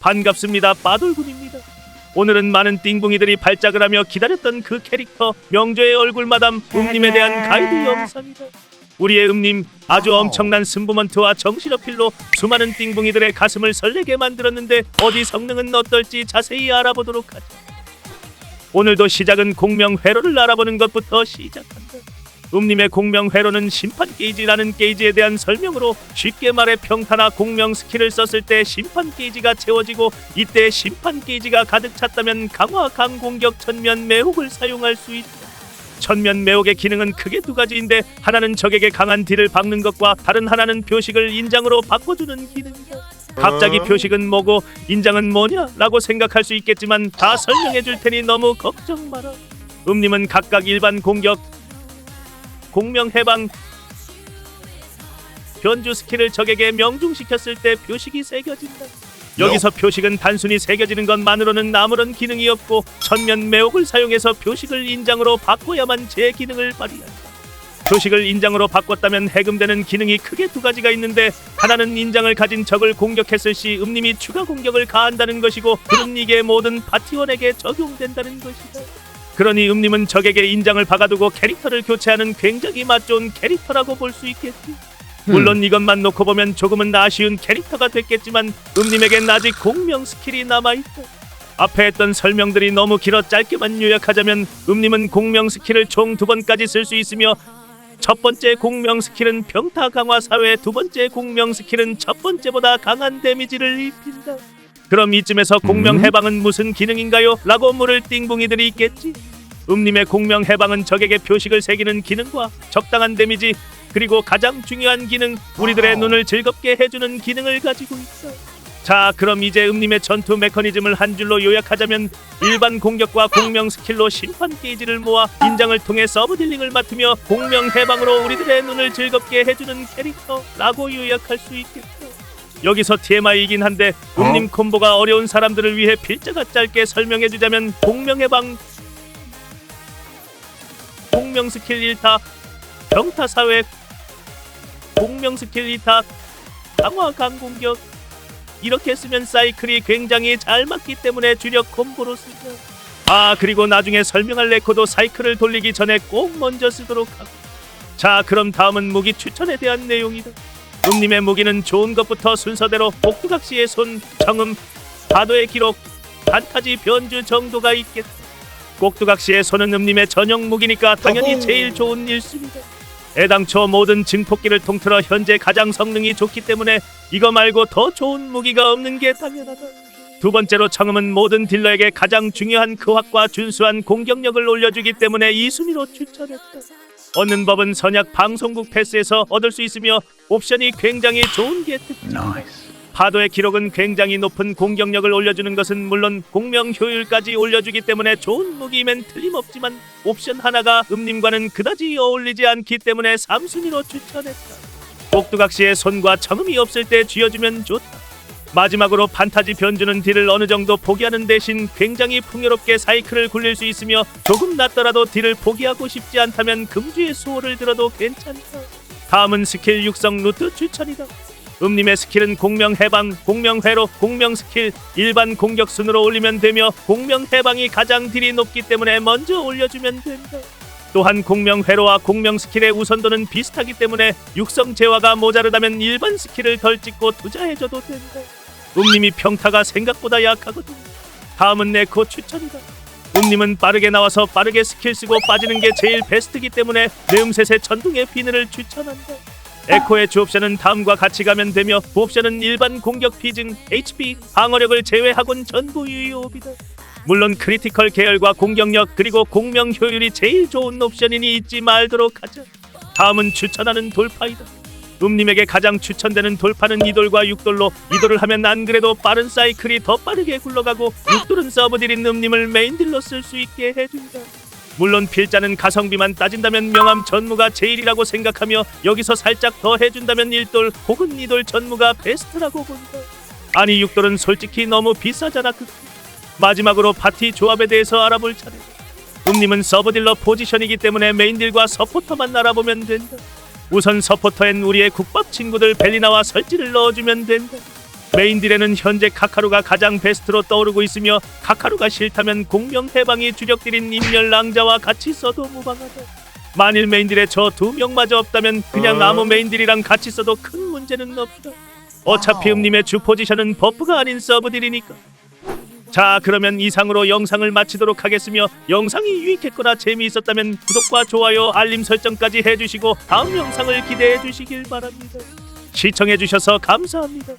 반갑습니다. 빠돌군입니다. 오늘은 많은 띵붕이들이 발작을 하며 기다렸던 그 캐릭터 명조의 얼굴 마담 음님에 대한 가이드 영상이다. 우리의 음님 아주 엄청난 승부먼트와 정신 어필로 수많은 띵붕이들의 가슴을 설레게 만들었는데 어디 성능은 어떨지 자세히 알아보도록 하자. 오늘도 시작은 공명 회로를 알아보는 것부터 시작한다. 음님의 공명 회로는 심판 게이지라는 게이지에 대한 설명으로 쉽게 말해 평타나 공명 스킬을 썼을 때 심판 게이지가 채워지고 이때 심판 게이지가 가득 찼다면 강화 강공격 천면 매혹을 사용할 수 있다. 천면 매혹의 기능은 크게 두 가지인데 하나는 적에게 강한 딜을 박는 것과 다른 하나는 표식을 인장으로 바꿔주는 기능이다. 갑자기 표식은 뭐고 인장은 뭐냐? 라고 생각할 수 있겠지만 다 설명해 줄 테니 너무 걱정 마라. 음님은 각각 일반 공격, 공명 해방, 변주 스킬을 적에게 명중시켰을 때 표식이 새겨진다. 여기서 표식은 단순히 새겨지는 것만으로는 아무런 기능이 없고 천면 매혹을 사용해서 표식을 인장으로 바꿔야만 제 기능을 발휘한다. 표식을 인장으로 바꿨다면 해금되는 기능이 크게 두 가지가 있는데 하나는 인장을 가진 적을 공격했을 시 음님이 추가 공격을 가한다는 것이고 그는 이게 모든 파티원에게 적용된다는 것이다. 그러니 음님은 적에게 인장을 박아두고 캐릭터를 교체하는 굉장히 맛 좋은 캐릭터라고 볼 수 있겠지. 물론 이것만 놓고 보면 조금은 아쉬운 캐릭터가 됐겠지만 음님에겐 아직 공명 스킬이 남아있다. 앞에 했던 설명들이 너무 길어 짧게만 요약하자면 음님은 공명 스킬을 총 두 번까지 쓸 수 있으며 첫 번째 공명 스킬은 평타 강화 사회, 두 번째 공명 스킬은 첫 번째보다 강한 데미지를 입힌다. 그럼 이쯤에서 공명 해방은 무슨 기능인가요? 라고 물을 띵붕이들이 있겠지. 음님의 공명 해방은 적에게 표식을 새기는 기능과 적당한 데미지 그리고 가장 중요한 기능 우리들의 눈을 즐겁게 해주는 기능을 가지고 있어. 자, 그럼 이제 음님의 전투 메커니즘을 한 줄로 요약하자면 일반 공격과 공명 스킬로 심판 게이지를 모아 인장을 통해 서브 딜링을 맡으며 공명 해방으로 우리들의 눈을 즐겁게 해주는 캐릭터라고 요약할 수 있겠다. 여기서 TMI이긴 한데 음님 콤보가 어려운 사람들을 위해 필자가 짧게 설명해주자면 공명 해방 공명 스킬 1타 병타 사회 공명 스킬 2타 강화 강공격 이렇게 쓰면 사이클이 굉장히 잘 맞기 때문에 주력 콤보로 쓰죠. 아 그리고 나중에 설명할 레코도 사이클을 돌리기 전에 꼭 먼저 쓰도록 하고 자 그럼 다음은 무기 추천에 대한 내용이다. 음님의 무기는 좋은 것부터 순서대로 복두각시의 손, 정음, 파도의 기록, 판타지 변주 정도가 있겠다. 꼭두각시의 손은 음님의 전용 무기니까 당연히 어허. 제일 좋은 일수입니다. 애당초 모든 증폭기를 통틀어 현재 가장 성능이 좋기 때문에 이거 말고 더 좋은 무기가 없는 게 당연하다. 두 번째로 청음은 모든 딜러에게 가장 중요한 크확과 준수한 공격력을 올려주기 때문에 이 순위로 추천했다. 얻는 법은 선약 방송국 패스에서 얻을 수 있으며 옵션이 굉장히 좋은 게 특징이다. 파도의 기록은 굉장히 높은 공격력을 올려주는 것은 물론 공명 효율까지 올려주기 때문에 좋은 무기면 틀림없지만 옵션 하나가 음님과는 그다지 어울리지 않기 때문에 3순위로 추천했다. 꼭두각시의 손과 청음이 없을 때 쥐어주면 좋다. 마지막으로 판타지 변주는 딜을 어느 정도 포기하는 대신 굉장히 풍요롭게 사이클을 굴릴 수 있으며 조금 낫더라도 딜을 포기하고 싶지 않다면 금주의 수호를 들어도 괜찮다. 다음은 스킬 육성 루트 추천이다. 음님의 스킬은 공명 해방, 공명 회로, 공명 스킬 일반 공격 순으로 올리면 되며 공명 해방이 가장 딜이 높기 때문에 먼저 올려주면 된다. 또한 공명 회로와 공명 스킬의 우선도는 비슷하기 때문에 육성 재화가 모자르다면 일반 스킬을 덜 찍고 투자해줘도 된다. 음님이 평타가 생각보다 약하거든. 다음은 네코 추천이다. 음님은 빠르게 나와서 빠르게 스킬 쓰고 빠지는 게 제일 베스트기 때문에 네음셋의 천둥의 비늘을 추천한다. 에코의 주옵션은 다음과 같이 가면 되며 부옵션은 일반 공격 피증, HP, 방어력을 제외하곤 전부 유효옵이다. 물론 크리티컬 계열과 공격력 그리고 공명 효율이 제일 좋은 옵션이니 잊지 말도록 하자. 다음은 추천하는 돌파이다. 음님에게 가장 추천되는 돌파는 이돌과 육돌로 이돌을 하면 안 그래도 빠른 사이클이 더 빠르게 굴러가고 육돌은 서브딜인 음님을 메인딜로 쓸 수 있게 해준다. 물론 필자는 가성비만 따진다면 명함 전무가 제일이라고 생각하며 여기서 살짝 더 해준다면 일돌 혹은 이돌 전무가 베스트라고 본다. 아니 육돌은 솔직히 너무 비싸잖아. 그 마지막으로 파티 조합에 대해서 알아볼 차례다. 음님은 서브딜러 포지션이기 때문에 메인딜과 서포터만 알아보면 된다. 우선 서포터엔 우리의 국밥 친구들 벨리나와 설지를 넣어주면 된다. 메인 딜에는 현재 카카루가 가장 베스트로 떠오르고 있으며 카카루가 싫다면 공명 해방이 주력딜인 인멸 랑자와 같이 써도 무방하다. 만일 메인 딜에 저 두 명마저 없다면 그냥 아무 메인 딜이랑 같이 써도 큰 문제는 없다. 어차피 음님의 주 포지션은 버프가 아닌 서브딜이니까. 자 그러면 이상으로 영상을 마치도록 하겠으며 영상이 유익했거나 재미있었다면 구독과 좋아요 알림 설정까지 해주시고 다음 영상을 기대해 주시길 바랍니다. 시청해 주셔서 감사합니다.